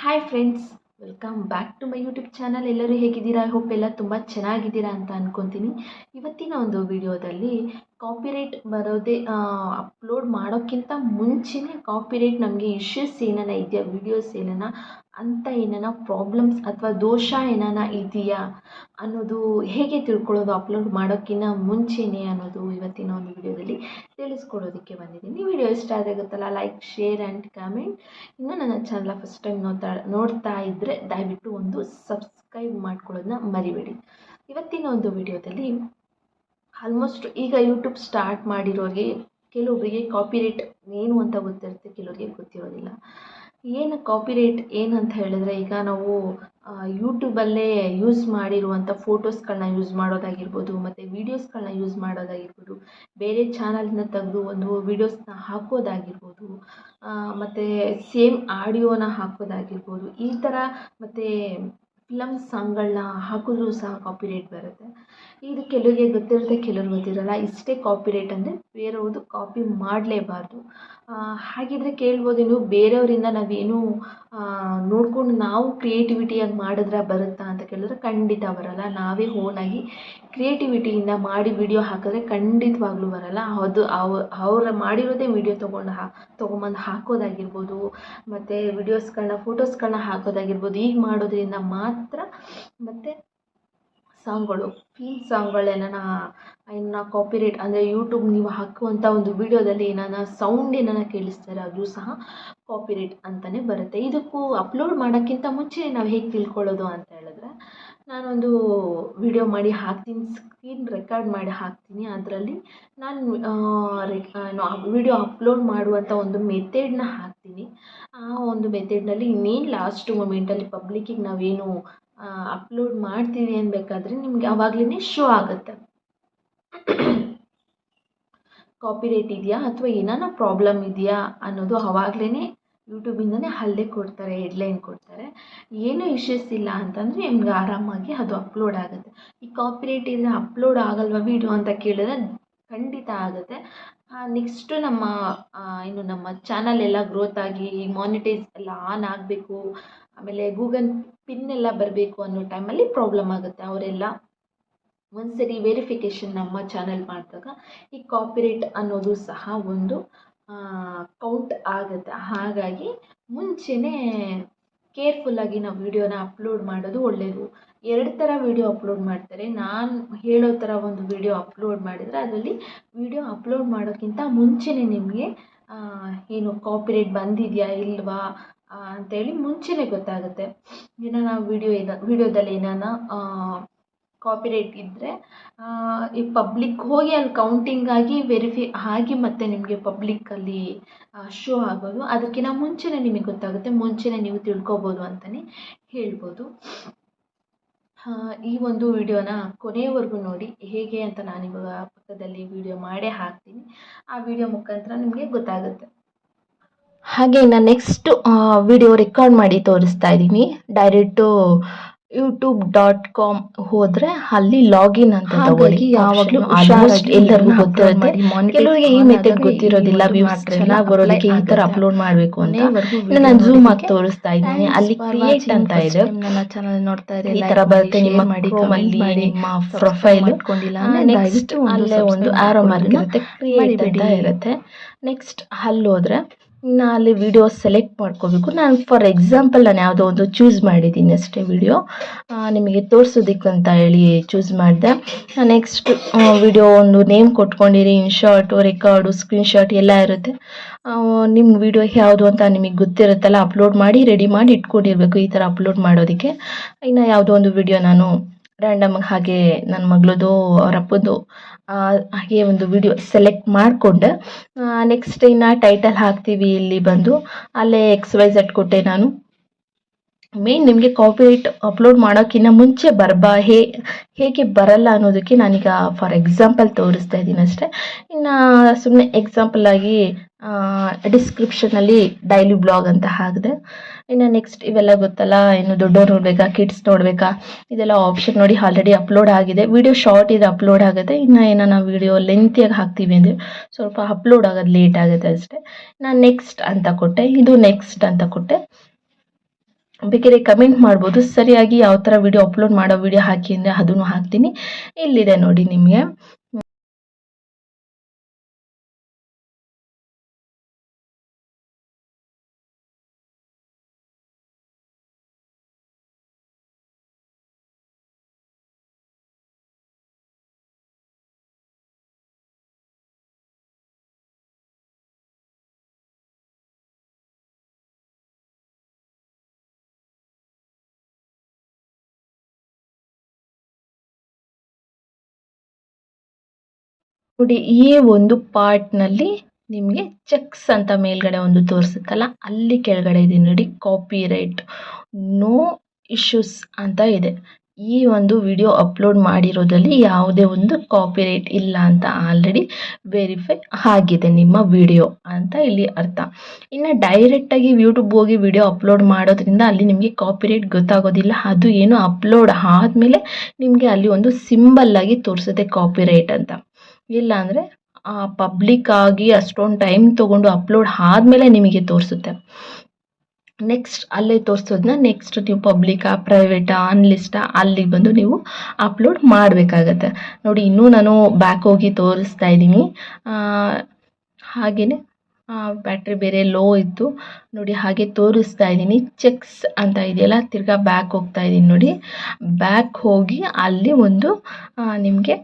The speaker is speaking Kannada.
Hi friends welcome back to my YouTube channel ಎಲ್ಲರೂ ಹೇಗಿದ್ದೀರಾ? ಐ ಹೋಪ್ ಎಲ್ಲ ತುಂಬ ಚೆನ್ನಾಗಿದ್ದೀರಾ ಅಂತ ಅಂದ್ಕೊತೀನಿ ಇವತ್ತಿನ ಒಂದು ವಿಡಿಯೋದಲ್ಲಿ ಕಾಪಿರೈಟ್ ಬರೋದೇ ಅಪ್ಲೋಡ್ ಮಾಡೋಕ್ಕಿಂತ ಮುಂಚೆನೇ ಕಾಪಿರೈಟ್ ನಮಗೆ ಇಶ್ಯೂಸ್ ಏನಾನ ಇದೆಯಾ ವಿಡಿಯೋಸ್ ಏನಾನ? ಅಂತ ಏನಾನ ಪ್ರಾಬ್ಲಮ್ಸ್ ಅಥವಾ ದೋಷ ಏನಾನ ಇದೆಯಾ ಅನ್ನೋದು ಹೇಗೆ ತಿಳ್ಕೊಳ್ಳೋದು ಅಪ್ಲೋಡ್ ಮಾಡೋಕ್ಕಿಂತ ಮುಂಚೆನೇ ಅನ್ನೋದು ಇವತ್ತಿನ ಒಂದು ವಿಡಿಯೋದಲ್ಲಿ ತಿಳಿಸ್ಕೊಡೋದಕ್ಕೆ ಬಂದಿದ್ದೀನಿ. ವಿಡಿಯೋ ಇಷ್ಟ ಆದರೆ ಗೊತ್ತಲ್ಲ ಲೈಕ್ ಶೇರ್ ಆ್ಯಂಡ್ ಕಮೆಂಟ್ ಇನ್ನು ನನ್ನ ಚಾನಲ್ ಫಸ್ಟ್ ಟೈಮ್ ನೋಡ್ತಾ ನೋಡ್ತಾ ಇದ್ದರೆ ದಯವಿಟ್ಟು ಒಂದು ಸಬ್ಸ್ಕ್ರೈಬ್ ಮಾಡ್ಕೊಳ್ಳೋದನ್ನ ಮರಿಬೇಡಿ. ಇವತ್ತಿನ ಒಂದು ವಿಡಿಯೋದಲ್ಲಿ ಆಲ್ಮೋಸ್ಟ್ ಈಗ ಯೂಟ್ಯೂಬ್ ಸ್ಟಾರ್ಟ್ ಮಾಡಿರೋರಿಗೆ ಕೆಲವೊಬ್ಬರಿಗೆ ಕಾಪಿರೈಟ್ ಏನು ಅಂತ ಗೊತ್ತಿರುತ್ತೆ, ಕೆಲವರಿಗೆ ಗೊತ್ತಿರೋದಿಲ್ಲ. ಏನು ಕಾಪಿರೈಟ್ ಏನಂತ ಹೇಳಿದ್ರೆ ಈಗ ನಾವು ಯೂಟ್ಯೂಬಲ್ಲೇ ಯೂಸ್ ಮಾಡಿರುವಂಥ ಫೋಟೋಸ್ಗಳನ್ನ ಯೂಸ್ ಮಾಡೋದಾಗಿರ್ಬೋದು, ಮತ್ತು ವೀಡಿಯೋಸ್ಗಳನ್ನ ಯೂಸ್ ಮಾಡೋದಾಗಿರ್ಬೋದು, ಬೇರೆ ಚಾನಲ್ನ ತೆಗೆದು ಒಂದು ವೀಡಿಯೋಸ್ನ ಹಾಕೋದಾಗಿರ್ಬೋದು ಮತ್ತು ಸೇಮ್ ಆಡಿಯೋನ ಹಾಕೋದಾಗಿರ್ಬೋದು, ಈ ಥರ ಮತ್ತು ಫಿಲಮ್ ಸಾಂಗ್ಗಳನ್ನ ಹಾಕಿದ್ರೂ ಸಹ ಕಾಪಿರೈಟ್ ಬರುತ್ತೆ. ಇದು ಕೆಲವರಿಗೆ ಗೊತ್ತಿರುತ್ತೆ ಕೆಲವ್ರಿಗೆ ಗೊತ್ತಿರಲ್ಲ. ಇಷ್ಟೇ ಕಾಪಿರೈಟ್ ಅಂದರೆ ಬೇರೆಯವ್ರದ್ದು ಕಾಪಿ ಮಾಡಲೇಬಾರ್ದು. ಹಾಗಿದ್ರೆ ಕೇಳ್ಬೋದು ನೀವು ಬೇರೆಯವರಿಂದ ನಾವೇನು ನೋಡ್ಕೊಂಡು ನಾವು ಕ್ರಿಯೇಟಿವಿಟಿಯಾಗಿ ಮಾಡಿದ್ರೆ ಬರುತ್ತಾ ಅಂತ ಕೇಳಿದ್ರೆ ಖಂಡಿತ ಬರಲ್ಲ. ನಾವೇ ಓನಾಗಿ ಕ್ರಿಯೇಟಿವಿಟಿಯಿಂದ ಮಾಡಿ ವಿಡಿಯೋ ಹಾಕಿದ್ರೆ ಖಂಡಿತವಾಗ್ಲೂ ಬರಲ್ಲ. ಅದು ಅವ, ಅವ್ರು ಮಾಡಿರೋದೇ ವಿಡಿಯೋ ತೊಗೊಂಡು ಹಾ, ತೊಗೊಂಬಂದು ಹಾಕೋದಾಗಿರ್ಬೋದು, ಮತ್ತು ವಿಡಿಯೋಸ್ಗಳನ್ನ ಫೋಟೋಸ್ಗಳನ್ನ ಹಾಕೋದಾಗಿರ್ಬೋದು, ಹೀಗೆ ಮಾಡೋದ್ರಿಂದ ಮಾತ್ರ ಮತ್ತು ಸಾಂಗ್ಗಳು ಫೀಲ್ ಸಾಂಗ್ಗಳೇನಾನ ಇನ್ನು ಕಾಪಿರೈಟ್ ಅಂದರೆ ಯೂಟ್ಯೂಬ್ ನೀವು ಹಾಕುವಂಥ ಒಂದು ವಿಡಿಯೋದಲ್ಲಿ ಏನಾನ ಸೌಂಡ್ ಏನಾನ ಕೇಳಿಸ್ತಾರೆ, ಅದು ಸಹ ಕಾಪಿರೈಟ್ ಅಂತಲೇ ಬರುತ್ತೆ. ಇದಕ್ಕೂ ಅಪ್ಲೋಡ್ ಮಾಡೋಕ್ಕಿಂತ ಮುಂಚೆ ನಾವು ಹೇಗೆ ತಿಳ್ಕೊಳ್ಳೋದು ಅಂತ ಹೇಳಿದ್ರೆ ನಾನೊಂದು ವಿಡಿಯೋ ಮಾಡಿ ಹಾಕ್ತೀನಿ ಸ್ಕ್ರೀನ್ ರೆಕಾರ್ಡ್ ಮಾಡಿ ಹಾಕ್ತೀನಿ. ಅದರಲ್ಲಿ ನಾನು ವಿಡಿಯೋ ಅಪ್ಲೋಡ್ ಮಾಡುವಂಥ ಒಂದು ಮೆಥೆಡ್ನ ಹಾಕ್ತೀನಿ. ಆ ಒಂದು ಮೆಥೆಡ್ನಲ್ಲಿ ಇನ್ನೇನು ಲಾಸ್ಟ್ ಮೂಮೆಂಟಲ್ಲಿ ಪಬ್ಲಿಕ್ಕಿಗೆ ನಾವೇನು ಅಪ್ಲೋಡ್ ಮಾಡ್ತೀವಿ ಅನ್ಬೇಕಾದ್ರೆ ನಿಮಗೆ ಆವಾಗಲೇ ಶೋ ಆಗುತ್ತೆ. ಕಾಪಿರೈಟ್ ಇದೆಯಾ ಅಥವಾ ಏನಾನ ಪ್ರಾಬ್ಲಮ್ ಇದೆಯಾ ಅನ್ನೋದು ಆವಾಗಲೇ ಯೂಟ್ಯೂಬಿಂದನೇ ಅಲ್ಲೇ ಕೊಡ್ತಾರೆ, ಹೆಡ್ಲೈನ್ ಕೊಡ್ತಾರೆ. ಏನೂ ಇಶ್ಯೂಸ್ ಇಲ್ಲ ಅಂತಂದರೆ ನಿಮ್ಗೆ ಆರಾಮಾಗಿ ಅದು ಅಪ್ಲೋಡ್ ಆಗುತ್ತೆ. ಈ ಕಾಪಿರೇಟ್ ಇದ್ದರೆ ಅಪ್ಲೋಡ್ ಆಗಲ್ವಾ ವಿಡಿಯೋ ಅಂತ ಕೇಳಿದ್ರೆ ಖಂಡಿತ ಆಗುತ್ತೆ. ನೆಕ್ಸ್ಟು ನಮ್ಮ ಏನು ನಮ್ಮ ಚಾನಲ್ ಎಲ್ಲ ಗ್ರೋತ್ ಆಗಿ ಮಾನಿಟೈಸ್ ಎಲ್ಲ ಆನ್ ಆಗಬೇಕು. ಆಮೇಲೆ ಗೂಗಲ್ ಪಿನ್ ಎಲ್ಲ ಬರಬೇಕು ಅನ್ನೋ ಟೈಮಲ್ಲಿ ಪ್ರಾಬ್ಲಮ್ ಆಗುತ್ತೆ ಅವರೆಲ್ಲ. ಒಂದ್ಸರಿ ವೆರಿಫಿಕೇಷನ್ ನಮ್ಮ ಚಾನಲ್ ಮಾಡಿದಾಗ ಈ ಕಾಪಿರೇಟ್ ಅನ್ನೋದು ಸಹ ಒಂದು ಕೌಂಟ್ ಆಗುತ್ತೆ. ಹಾಗಾಗಿ ಮುಂಚೆನೇ ಕೇರ್ಫುಲ್ಲಾಗಿ ನಾವು ವೀಡಿಯೋನ ಅಪ್ಲೋಡ್ ಮಾಡೋದು ಒಳ್ಳೆಯದು ಎರಡು ಥರ ವೀಡಿಯೋ ಅಪ್ಲೋಡ್ ಮಾಡ್ತಾರೆ. ನಾನು ಹೇಳೋ ಥರ ಒಂದು ವಿಡಿಯೋ ಅಪ್ಲೋಡ್ ಮಾಡಿದರೆ ಅದರಲ್ಲಿ ವೀಡಿಯೋ ಅಪ್ಲೋಡ್ ಮಾಡೋಕ್ಕಿಂತ ಮುಂಚೆನೇ ನಿಮಗೆ ಏನು ಕಾಪಿರೈಟ್ ಬಂದಿದೆಯಾ ಇಲ್ವಾ ಅಂತೇಳಿ ಮುಂಚೆನೇ ಗೊತ್ತಾಗುತ್ತೆ. ಏನಾನ ವಿಡಿಯೋ ಏನು ವೀಡಿಯೋದಲ್ಲಿ ಏನಾನ ಕಾಪಿರೈಟ್ ಇದ್ದರೆ ಈ ಪಬ್ಲಿಕ್ ಹೋಗಿ ಅಲ್ಲಿ ಕೌಂಟಿಂಗ್ ಆಗಿ ವೆರಿಫೈ ಆಗಿ ಮತ್ತೆ ನಿಮಗೆ ಪಬ್ಲಿಕ್ಕಲ್ಲಿ ಶೋ ಆಗೋದು ಅದಕ್ಕಿಂತ ಮುಂಚೆನೇ ನಿಮಗೆ ಗೊತ್ತಾಗುತ್ತೆ, ಮುಂಚೆನೇ ನೀವು ತಿಳ್ಕೊಬೋದು ಅಂತಲೇ ಹೇಳ್ಬೋದು. ಈ ಒಂದು ವಿಡಿಯೋನ ಕೊನೆಯವರೆಗೂ ನೋಡಿ, ಹೇಗೆ ಅಂತ ನಾನಿವಾಗ ಪಕ್ಕದಲ್ಲಿ ವಿಡಿಯೋ ಮಾಡೇ ಹಾಕ್ತೀನಿ. ಆ ವಿಡಿಯೋ ಮುಖಾಂತರ ನಿಮಗೆ ಗೊತ್ತಾಗುತ್ತೆ. ಹಾಗೆ ನಾನು ನೆಕ್ಸ್ಟ್ ವಿಡಿಯೋ ರೆಕಾರ್ಡ್ ಮಾಡಿ ತೋರಿಸ್ತಾ ಇದ್ದೀನಿ. ಡೈರೆಕ್ಟು ಯೂಟ್ಯೂಬ್ ಡಾಟ್ ಕಾಮ್ ಹೋದ್ರೆ ಅಲ್ಲಿ ಲಾಗಿನ್ ಅಂತ ಹೋಗಿ ಯಾವಾಗಲೂ ಆಲ್ಮೋಸ್ಟ್ ಎಲ್ಲರಿಗೂ ಗೊತ್ತಿರುತ್ತೆ. ಕೆಲವರಿಗೆ ಈ ಮೆಥಡ್ ಗೊತ್ತಿರೋದಿಲ್ಲ ವ್ಯೂಸ್ ಚೆನ್ನಾಗಿ ಬರೋದಕ್ಕೆ ಈ ತರ ಅಪ್ಲೋಡ್ ಮಾಡಬೇಕು ಅಂತ. ನಾನು ಜೂಮ್ ಆಗಿ ತೋರಿಸ್ತಾ ಇದ್ದೀನಿ. ಅಲ್ಲಿ ಕ್ರಿಯೇಟ್ ಅಂತ ಇದೆ. ನನ್ನ ಚಾನಲ್ ನೋಡ್ತಾ ಈ ತರ ಬರುತ್ತೆ. ನಿಮ್ಮ ಮಾಡಿ ಅಲ್ಲಿ ನಿಮ್ಮ ಪ್ರೊಫೈಲ್ ನೆಕ್ಸ್ಟ್ ಅಲ್ಲೇ ಒಂದು ಆರೋ ಮಾರ್ಕ್ ಇರುತ್ತೆ. ಕ್ರಿಯೇಟ್ ಅಂತ ಇರುತ್ತೆ. ನೆಕ್ಸ್ಟ್ ಅಲ್ಲಿ ಹೋದ್ರೆ ಇನ್ನು ಅಲ್ಲಿ ವಿಡಿಯೋ ಸೆಲೆಕ್ಟ್ ಮಾಡ್ಕೋಬೇಕು. ನಾನು ಫಾರ್ ಎಕ್ಸಾಂಪಲ್ ನಾನು ಯಾವುದೋ ಒಂದು ಚೂಸ್ ಮಾಡಿದ್ದೀನಿ ಅಷ್ಟೇ ವಿಡಿಯೋ ನಿಮಗೆ ತೋರಿಸೋದಕ್ಕೆ ಅಂತ ಹೇಳಿ ಚೂಸ್ ಮಾಡಿದೆ. ನೆಕ್ಸ್ಟ್ ವಿಡಿಯೋ ಒಂದು name ಕೊಟ್ಕೊಂಡಿರಿ. In in short record screenshot ಎಲ್ಲ ಇರುತ್ತೆ. ನಿಮ್ಮ ವಿಡಿಯೋ ಯಾವುದು ಅಂತ ನಿಮಗೆ ಗೊತ್ತಿರುತ್ತಲ್ಲ ಅಪ್ಲೋಡ್ ಮಾಡಿ ರೆಡಿ ಮಾಡಿ ಇಟ್ಕೊಂಡಿರ್ಬೇಕು ಈ ಥರ ಅಪ್ಲೋಡ್ ಮಾಡೋದಕ್ಕೆ. ಇನ್ನು ಯಾವುದೋ ಒಂದು ವಿಡಿಯೋ ನಾನು ರ್ಯಾಂಡಮ್ ಹಾಗೆ ನನ್ನ ಮಗಳದು ಅವ್ರ ಹಾಗೆ ಒಂದು ವಿಡಿಯೋ ಸೆಲೆಕ್ಟ್ ಮಾಡಿಕೊಂಡು. ನೆಕ್ಸ್ಟ್ ಇನ್ನು ಟೈಟಲ್ ಹಾಕ್ತೀವಿ ಇಲ್ಲಿ ಬಂದು. ಅಲ್ಲೇ ಎಕ್ಸ್ ವೈ ಝಡ್ ಕೊಟ್ಟೆ ನಾನು. ಮೇನ್ ನಿಮಗೆ ಕಾಪಿರೈಟ್ ಅಪ್ಲೋಡ್ ಮಾಡೋಕ್ಕಿಂತ ಮುಂಚೆ ಬರ್ಬಾ, ಹೇ, ಹೇಗೆ ಬರಲ್ಲ ಅನ್ನೋದಕ್ಕೆ ನಾನೀಗ ಫಾರ್ ಎಕ್ಸಾಂಪಲ್ ತೋರಿಸ್ತಾ ಇದ್ದೀನಿ ಅಷ್ಟೇ. ಇನ್ನು ಸುಮ್ಮನೆ ಎಕ್ಸಾಂಪಲ್ ಆಗಿ ಡಿಸ್ಕ್ರಿಪ್ಷನಲ್ಲಿ ಡೈಲಿ ಬ್ಲಾಗ್ ಅಂತ ಹಾಕಿದೆ. ಇನ್ನು ನೆಕ್ಸ್ಟ್ ಇವೆಲ್ಲ ಗೊತ್ತಲ್ಲ, ಇನ್ನು ದೊಡ್ಡವ್ರು ನೋಡಬೇಕಾ ಕಿಡ್ಸ್ ನೋಡಬೇಕಾ, ಇದೆಲ್ಲ ಆಪ್ಷನ್ ನೋಡಿ ಆಲ್ರೆಡಿ ಅಪ್ಲೋಡ್ ಆಗಿದೆ. ವಿಡಿಯೋ ಶಾರ್ಟ್ ಇದು ಅಪ್ಲೋಡ್ ಆಗುತ್ತೆ. ಇನ್ನು ಏನೋ ನಾವು ವಿಡಿಯೋ ಲೆಂತಿಯಾಗಿ ಹಾಕ್ತೀವಿ ಅಂದರೆ ಸ್ವಲ್ಪ ಅಪ್ಲೋಡ್ ಆಗೋದು ಲೇಟ್ ಆಗುತ್ತೆ ಅಷ್ಟೇ. ನಾನು ನೆಕ್ಸ್ಟ್ ಅಂತ ಕೊಟ್ಟೆ, ಇದು ನೆಕ್ಸ್ಟ್ ಅಂತ ಕೊಟ್ಟೆ. ಬೇಕಾದ್ರೆ ಕಮೆಂಟ್ ಮಾಡ್ಬೋದು. ಸರಿಯಾಗಿ ಯಾವ ಥರ ವಿಡಿಯೋ ಅಪ್ಲೋಡ್ ಮಾಡೋ ವಿಡಿಯೋ ಹಾಕಿ ಅಂದರೆ ಅದನ್ನು ಹಾಕ್ತೀನಿ. ಇಲ್ಲಿದೆ ನೋಡಿ ನಿಮಗೆ. ನೋಡಿ, ಈ ಒಂದು ಪಾರ್ಟ್ನಲ್ಲಿ ನಿಮಗೆ ಚೆಕ್ಸ್ ಅಂತ ಮೇಲ್ಗಡೆ ಒಂದು ತೋರಿಸುತ್ತಲ್ಲ, ಅಲ್ಲಿ ಕೆಳಗಡೆ ಇದೆ ನೋಡಿ ಕಾಪಿ ರೈಟ್ ನೋ ಇಶ್ಯೂಸ್ ಅಂತ ಇದೆ. ಈ ಒಂದು ವಿಡಿಯೋ ಅಪ್ಲೋಡ್ ಮಾಡಿರೋದಲ್ಲಿ ಯಾವುದೇ ಒಂದು ಕಾಪಿ ರೈಟ್ ಇಲ್ಲ ಅಂತ ಆಲ್ರೆಡಿ ವೆರಿಫೈ ಆಗಿದೆ ನಿಮ್ಮ ವಿಡಿಯೋ ಅಂತ ಇಲ್ಲಿ ಅರ್ಥ. ಇನ್ನು ಡೈರೆಕ್ಟಾಗಿ ಯೂಟ್ಯೂಬ್ ಹೋಗಿ ವಿಡಿಯೋ ಅಪ್ಲೋಡ್ ಮಾಡೋದ್ರಿಂದ ಅಲ್ಲಿ ನಿಮಗೆ ಕಾಪಿ ರೈಟ್ ಗೊತ್ತಾಗೋದಿಲ್ಲ, ಅದು ಏನು ಅಪ್ಲೋಡ್ ಆದಮೇಲೆ ನಿಮಗೆ ಅಲ್ಲಿ ಒಂದು ಸಿಂಬಲ್ ಆಗಿ ತೋರಿಸುತ್ತೆ ಕಾಪಿ ರೈಟ್ ಅಂತ. ಇಲ್ಲ ಅಂದರೆ ಪಬ್ಲಿಕ್ ಆಗಿ ಅಷ್ಟೊಂದು ಟೈಮ್ ತಗೊಂಡು ಅಪ್ಲೋಡ್ ಆದ್ಮೇಲೆ ನಿಮಗೆ ತೋರಿಸುತ್ತೆ. ನೆಕ್ಸ್ಟ್ ಅಲ್ಲೇ ತೋರಿಸೋದನ್ನ ನೆಕ್ಸ್ಟ್ ನೀವು ಪಬ್ಲಿಕಾ ಪ್ರೈವೇಟಾ ಅನ್ಲಿಸ್ಟಾ ಅಲ್ಲಿಗೆ ಬಂದು ನೀವು ಅಪ್ಲೋಡ್ ಮಾಡಬೇಕಾಗತ್ತೆ. ನೋಡಿ, ಇನ್ನೂ ನಾನು ಬ್ಯಾಕ್ ಹೋಗಿ ತೋರಿಸ್ತಾ ಇದ್ದೀನಿ. ಹಾಗೆಯೇ ಬ್ಯಾಟ್ರಿ ಬೇರೆ ಲೋ ಇತ್ತು. ನೋಡಿ, ಹಾಗೆ ತೋರಿಸ್ತಾ ಇದ್ದೀನಿ. ಚೆಕ್ಸ್ ಅಂತ ಇದೆಯಲ್ಲ, ತಿರ್ಗಾ ಬ್ಯಾಕ್ ಹೋಗ್ತಾ ಇದ್ದೀನಿ ನೋಡಿ. ಬ್ಯಾಕ್ ಹೋಗಿ ಅಲ್ಲಿ ಒಂದು ನಿಮಗೆ